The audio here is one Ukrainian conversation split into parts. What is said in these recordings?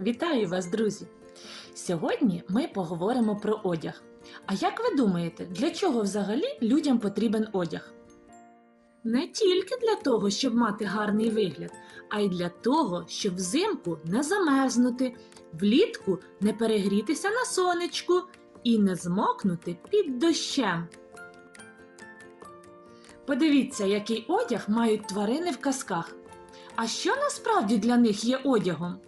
Вітаю вас, друзі! Сьогодні ми поговоримо про одяг. А як ви думаєте, для чого взагалі людям потрібен одяг? Не тільки для того, щоб мати гарний вигляд, а й для того, щоб взимку не замерзнути, влітку не перегрітися на сонечку і не змокнути під дощем. Подивіться, який одяг мають тварини в казках. А що насправді для них є одягом?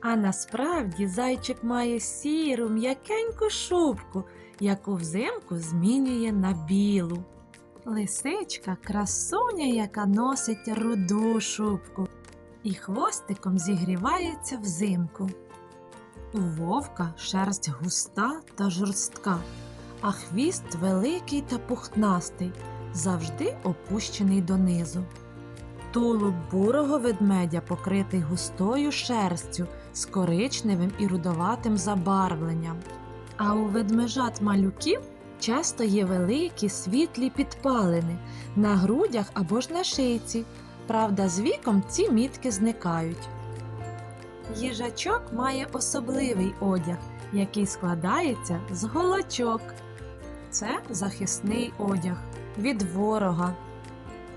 А насправді зайчик має сіру м'якеньку шубку, яку взимку змінює на білу. Лисичка красуня, яка носить руду шубку і хвостиком зігрівається взимку. У вовка шерсть густа та жорстка, а хвіст великий та пухнастий, завжди опущений донизу. Тулуб бурого ведмедя покритий густою шерстю з коричневим і рудоватим забарвленням. А у ведмежат малюків часто є великі світлі підпалини на грудях або ж на шийці. Правда, з віком ці мітки зникають. Їжачок має особливий одяг, який складається з голочок. Це захисний одяг від ворога.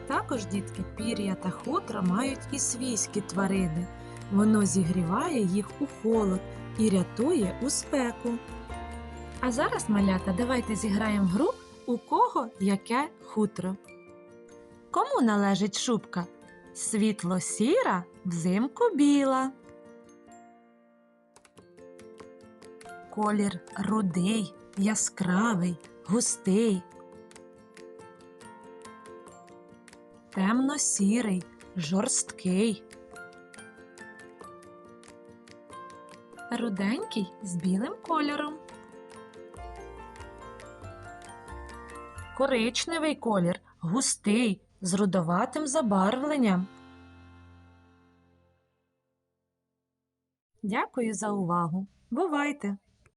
Також дітки пір'я та хутра мають і свійські тварини. Воно зігріває їх у холод і рятує у спеку. А зараз, малята, давайте зіграємо гру у кого яке хутро. Кому належить шубка? Світло сіра, взимку біла. Колір рудий, яскравий, густий. Темно-сірий, жорсткий. Руденький з білим кольором. Коричневий колір, густий, з рудоватим забарвленням. Дякую за увагу. Бувайте!